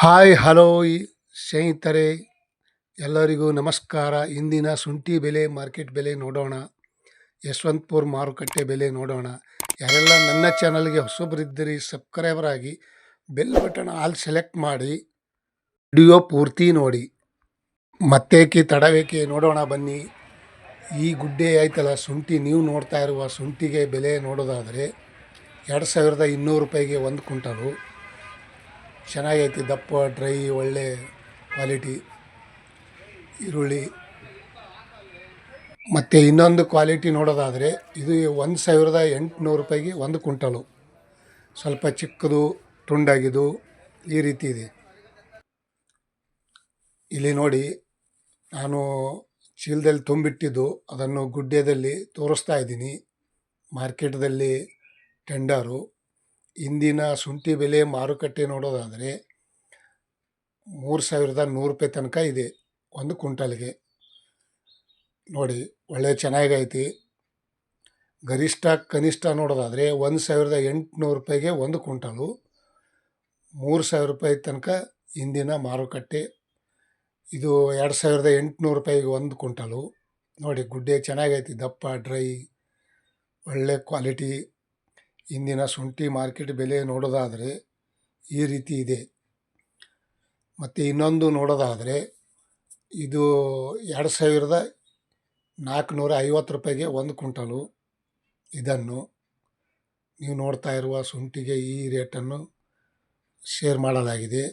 Hi, hello ಸ್ನೇಹಿತರೆ. ಎಲ್ಲರಿಗೂ ನಮಸ್ಕಾರ. ಇಂದಿನ ಶುಂಠಿ ಬೆಲೆ ಮಾರ್ಕೆಟ್ ಬೆಲೆ ನೋಡೋಣ. ಯಶವಂತಪುರ ಮಾರುಕಟ್ಟೆ ಬೆಲೆ ನೋಡೋಣ. ಯಾರೆಲ್ಲ ನನ್ನ ಚಾನಲ್ಗೆ ಹೊಸಬರಿದ್ದೀರಿ, ಸಬ್ಸ್ಕ್ರೈಬರ್ ಆಗಿ ಬೆಲ್ ಬಟನ್ ಆಲ್ ಸೆಲೆಕ್ಟ್ ಮಾಡಿ. ವಿಡಿಯೋ ಪೂರ್ತಿ ನೋಡಿ. ಮತ್ತೇಕೆ ತಡವೇಕೆ ನೋಡೋಣ ಬನ್ನಿ. ಈ ಗುಡ್ಡೆ ಆಯ್ತಲ್ಲ, ಶುಂಠಿ. ನೀವು ನೋಡ್ತಾ ಇರುವ ಶುಂಠಿಗೆ ಬೆಲೆ ನೋಡೋದಾದರೆ, ಎರಡು ಸಾವಿರದ ಇನ್ನೂರು ರೂಪಾಯಿಗೆ ಒಂದು ಕ್ವಿಂಟಲು. ಚೆನ್ನಾಗೈತಿ ದಪ್ಪ, ಡ್ರೈ, ಒಳ್ಳೆ ಕ್ವಾಲಿಟಿ, ಈರುಳ್ಳಿ. ಮತ್ತು ಇನ್ನೊಂದು ಕ್ವಾಲಿಟಿ ನೋಡೋದಾದರೆ, ಇದು ಒಂದು ಸಾವಿರದ ಎಂಟುನೂರು ರೂಪಾಯಿಗೆ ಒಂದು ಕ್ವಿಂಟಲು. ಸ್ವಲ್ಪ ಚಿಕ್ಕದು, ತುಂಡಾಗಿದ್ದು ಈ ರೀತಿ ಇದೆ. ಇಲ್ಲಿ ನೋಡಿ, ನಾನು ಚೀಲದಲ್ಲಿ ತುಂಬಿಟ್ಟಿದ್ದು, ಅದನ್ನು ಗುಡ್ಡೆದಲ್ಲಿ ತೋರಿಸ್ತಾ ಇದ್ದೀನಿ. ಮಾರ್ಕೆಟ್ದಲ್ಲಿ ಟೆಂಡರು. ಇಂದಿನ ಶುಂಠಿ ಬೆಲೆ ಮಾರುಕಟ್ಟೆ ನೋಡೋದಾದರೆ ಮೂರು ಸಾವಿರದ ನೂರು ರೂಪಾಯಿ ತನಕ ಇದೆ ಒಂದು ಕುಂಟಲ್ಗೆ ನೋಡಿ, ಒಳ್ಳೆ ಚೆನ್ನಾಗೈತಿ. ಗರಿಷ್ಠ, ಕನಿಷ್ಠ ನೋಡೋದಾದರೆ ಒಂದು ಸಾವಿರದ ಎಂಟುನೂರು ರೂಪಾಯಿಗೆ ಒಂದು ಕುಂಟಲು ಮೂರು ಸಾವಿರ ರೂಪಾಯಿ ತನಕ ಇಂದಿನ ಮಾರುಕಟ್ಟೆ. ಇದು ಎರಡು ಸಾವಿರದ ಎಂಟುನೂರು ರೂಪಾಯಿಗೆ ಒಂದು ಕುಂಟಲು ನೋಡಿ, ಗುಡ್ಡೆ ಚೆನ್ನಾಗೈತಿ, ದಪ್ಪ, ಡ್ರೈ, ಒಳ್ಳೆ ಕ್ವಾಲಿಟಿ. ಇಂದಿನ ಶುಂಠಿ ಮಾರ್ಕೆಟ್ ಬೆಲೆ ನೋಡೋದಾದರೆ ಈ ರೀತಿ ಇದೆ. ಮತ್ತು ಇನ್ನೊಂದು ನೋಡೋದಾದರೆ ಇದು ಎರಡು ಸಾವಿರದ ನಾಲ್ಕುನೂರ ಐವತ್ತು ರೂಪಾಯಿಗೆ ಒಂದು ಕುಂಟಲು ಇದನ್ನು ನೀವು ನೋಡ್ತಾ ಇರುವ ಶುಂಠಿಗೆ ಈ ರೇಟನ್ನು ಶೇರ್ ಮಾಡಲಾಗಿದೆ.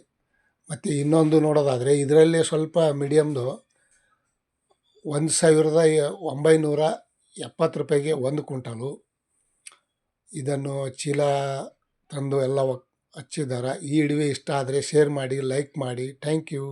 ಮತ್ತು ಇನ್ನೊಂದು ನೋಡೋದಾದರೆ ಇದರಲ್ಲೇ ಸ್ವಲ್ಪ ಮೀಡಿಯಮ್ದು ಒಂದು ಸಾವಿರದ ಒಂಬೈನೂರ ಎಪ್ಪತ್ತು ರೂಪಾಯಿಗೆ ಒಂದು ಕ್ವಿಂಟಲು ಇದನ್ನು ಚೀಲ ತಂದು ಎಲ್ಲ ಒಕ್ ಹಚ್ಚಿದ್ದಾರೆ. ಈ ವಿಡಿಯೋ ಇಷ್ಟ ಆದರೆ ಶೇರ್ ಮಾಡಿ ಲೈಕ್ ಮಾಡಿ. Thank you